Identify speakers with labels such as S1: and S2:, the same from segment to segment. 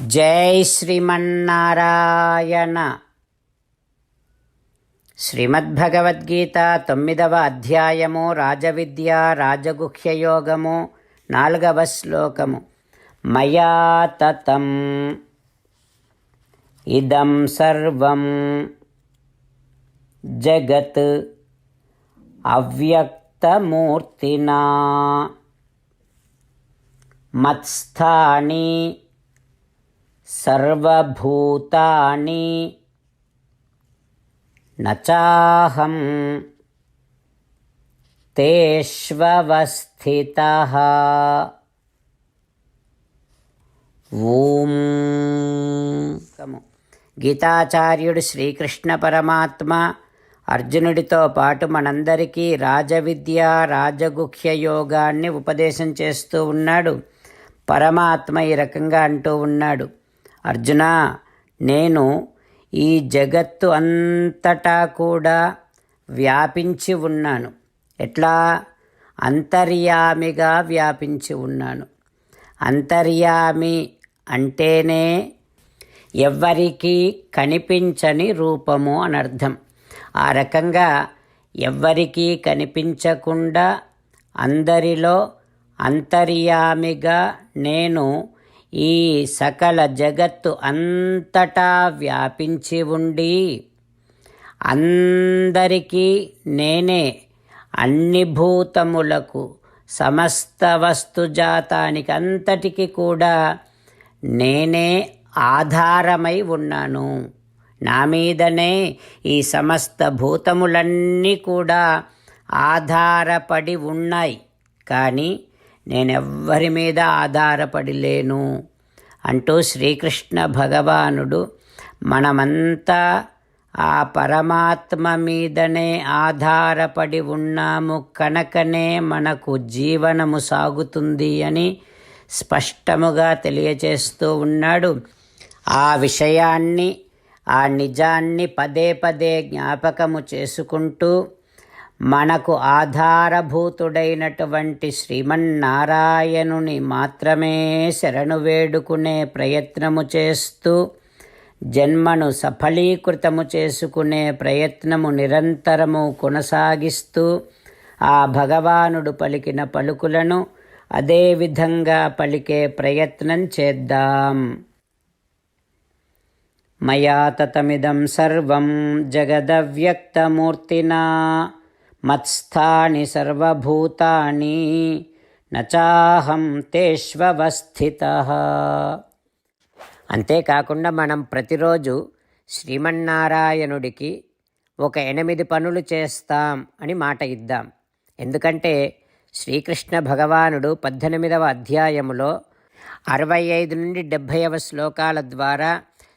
S1: జై శ్రీమన్నారాయణ. శ్రీమద్భగవద్గీత తొమ్మిదవ అధ్యాయము రాజవిద్య రాజగుహ్యయోగము నాలుగవ శ్లోకము. మయా తతం. ఇదం సర్వం జగత్ అవ్యక్తమూర్తినా. మత్స్థాని సర్వభూతాని నచాహం తేష్వస్థిత ఓం గీతాచార్యుడు శ్రీకృష్ణ పరమాత్మ అర్జునుడితో పాటు మనందరికీ రాజవిద్య రాజగుహ్య యోగాన్ని ఉపదేశం చేస్తూ ఉన్నాడు. పరమాత్మ ఈ రకంగా అంటూ ఉన్నాడు. అర్జున నేను ఈ జగత్తు అంతటా కూడా వ్యాపించి ఉన్నాను. ఎట్లా? అంతర్యామిగా వ్యాపించి ఉన్నాను. అంతర్యామి అంటేనే ఎవ్వరికీ కనిపించని రూపము అని అర్థం. ఆ రకంగా ఎవ్వరికీ కనిపించకుండా అందరిలో అంతర్యామిగా నేను ఈ సకల జగత్తు అంతటా వ్యాపించి ఉండి అందరికీ నేనే అన్ని భూతములకు సమస్త వస్తుజాతానికి అంతటికి కూడా నేనే ఆధారమై ఉన్నాను. నా మీదనే ఈ సమస్త భూతములన్నీ కూడా ఆధారపడి ఉన్నాయి. కానీ నేనెవ్వరి మీద ఆధారపడి లేను అంటూ శ్రీకృష్ణ భగవానుడు మనమంతా ఆ పరమాత్మ మీదనే ఆధారపడి ఉన్నాము కనుకనే మనకు జీవనము సాగుతుంది అని స్పష్టముగా తెలియచేస్తూ ఉన్నాడు. ఆ విషయాన్ని ఆ నిజాన్ని పదే పదే జ్ఞాపకము చేసుకుంటూ మనకు ఆధారభూతుడైనటువంటి శ్రీమన్నారాయణుని మాత్రమే శరణు వేడుకునే ప్రయత్నము చేస్తూ జన్మను సఫలీకృతము చేసుకునే ప్రయత్నము నిరంతరము కొనసాగిస్తూ ఆ భగవానుడు పలికిన పలుకులను అదేవిధంగా పలికే ప్రయత్నం చేద్దాం. మయా తతమిదం సర్వం జగదవ్యక్తమూర్తినా మత్స్థాని సర్వభూతాని నచాహం తేష్వస్థిత అంతేకాకుండా మనం ప్రతిరోజు శ్రీమన్నారాయణుడికి ఒక ఎనిమిది పనులు చేస్తాం అని మాట ఇద్దాం. ఎందుకంటే శ్రీకృష్ణ భగవానుడు పద్దెనిమిదవ అధ్యాయములో అరవై ఐదు నుండి డెబ్భైవ శ్లోకాల ద్వారా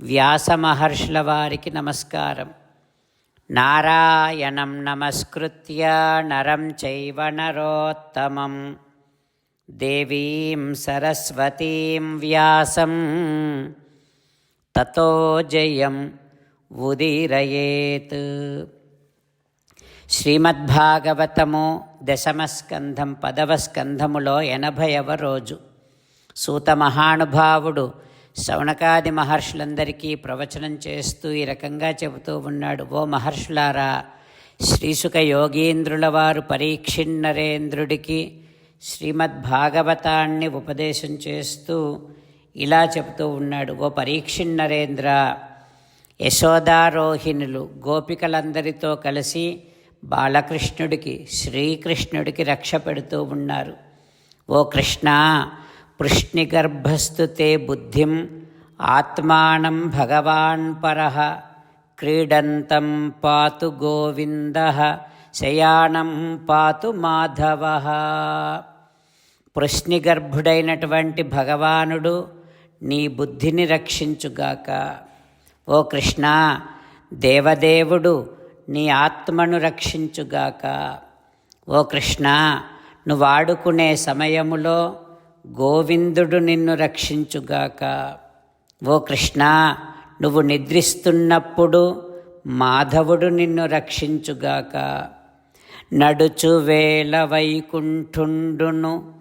S1: వ్యాసమహర్షుల వారికి నమస్కారం. నారాయణం నమస్కృత్య నరం చైవ నరోత్తమం. దేవీం సరస్వతీం వ్యాసం. తతో జయం ఉదీరయేత్. శ్రీమద్భాగవతము దశమస్కంధం పదవ స్కంధములో ఎనభైవ రోజు. సూత మహానుభావుడు శౌనకాది మహర్షులందరికీ ప్రవచనం చేస్తూ ఈ రకంగా చెబుతూ ఉన్నాడు. ఓ మహర్షులారా శ్రీసుక యోగీంద్రుల వారు పరీక్షిన్నరేంద్రుడికి శ్రీమద్భాగవతాన్ని ఉపదేశం చేస్తూ ఇలా చెబుతూ ఉన్నాడు. ఓ పరీక్షిన్నరేంద్ర యశోదారోహిణులు గోపికలందరితో కలిసి బాలకృష్ణుడికి శ్రీకృష్ణుడికి రక్ష పెడుతూ ఉన్నారు. ఓ కృష్ణ పృష్ణిగర్భస్థుతే బుద్ధిం ఆత్మానం భగవాన్ పర క్రీడంతం పాతు గోవింద శయానం పాతు మాధవ పృష్ణిగర్భుడైనటువంటి భగవానుడు నీ బుద్ధిని రక్షించుగాక. ఓ కృష్ణ దేవదేవుడు నీ ఆత్మను రక్షించుగాక. ఓ కృష్ణ నువ్వు ఆడుకునే సమయములో గోవిందుడు నిన్ను రక్షించుగాక. ఓ కృష్ణ నువ్వు నిద్రిస్తున్నప్పుడు మాధవుడు నిన్ను రక్షించుగాక. నడుచు వేల వైకుంఠుండును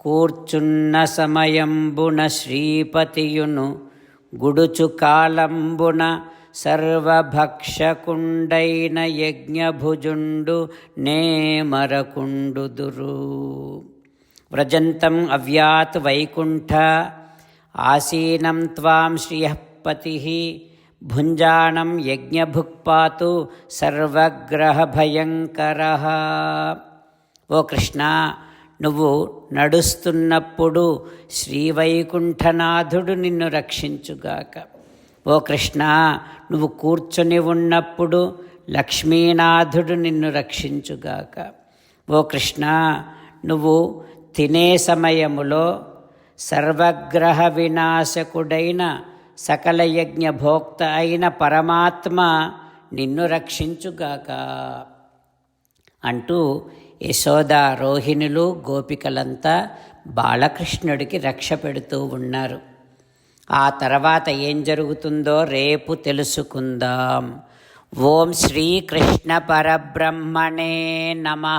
S1: కూర్చున్న సమయంబున శ్రీపతియును గుడుచు కాలంబున సర్వభక్షకుండైన యజ్ఞభుజుండు నే మరకుండుదురు. వ్రజంతం అవ్యాత్ వైకుంఠ ఆసీనం త్వాం శ్రియపతి భుంజానం యజ్ఞభుక్పాతు సర్వగ్రహభయంకర ఓ కృష్ణ నువ్వు నడుస్తున్నప్పుడు శ్రీవైకుంఠనాథుడు నిన్ను రక్షించుగాక. ఓ కృష్ణ నువ్వు కూర్చొని ఉన్నప్పుడు లక్ష్మీనాథుడు నిన్ను రక్షించుగాక. ఓ కృష్ణ నువ్వు తినే సమయములో సర్వగ్రహ వినాశకుడైన సకల యజ్ఞ భోక్త అయిన పరమాత్మ నిన్ను రక్షించుగాక. అంటూ యశోద రోహిణులు గోపికలంతా బాలకృష్ణుడికి రక్ష పెడుతూ ఉన్నారు. ఆ తర్వాత ఏం జరుగుతుందో రేపు తెలుసుకుందాం. ఓం శ్రీకృష్ణ పరబ్రహ్మణే నమ.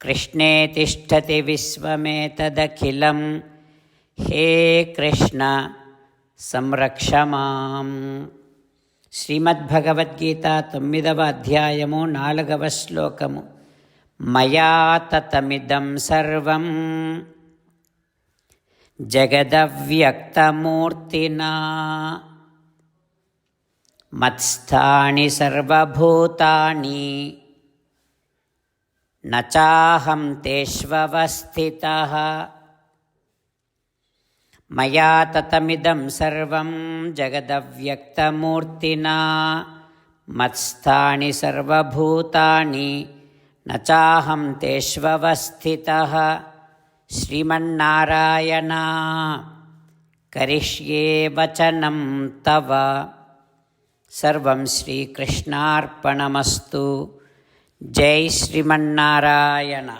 S1: దాసోऽస్మ్యహం కృష్ణే తిష్టతి విశ్వమేతదఖిలం. హే కృష్ణ సంరక్ష మాం. శ్రీమద్భగవద్గీత తొమ్మిదవ అధ్యాయము నాలుగవ శ్లోకము. మయా తతమిదం సర్వం. జగదవ్యక్తమూర్తినా. మత్స్థాని సర్వభూతాని నచాహం తేష్వస్థితः మయా తతమిదం సర్వం జగదవ్యక్తమూర్తినా మత్స్థాని సర్వభూతాని నచాహం తేష్వస్థితः శ్రీమన్నారాయణ కరిష్యే వచనం తవ సర్వం శ్రీకృష్ణార్పణమస్తు జై శ్రీమన్నారాయణ.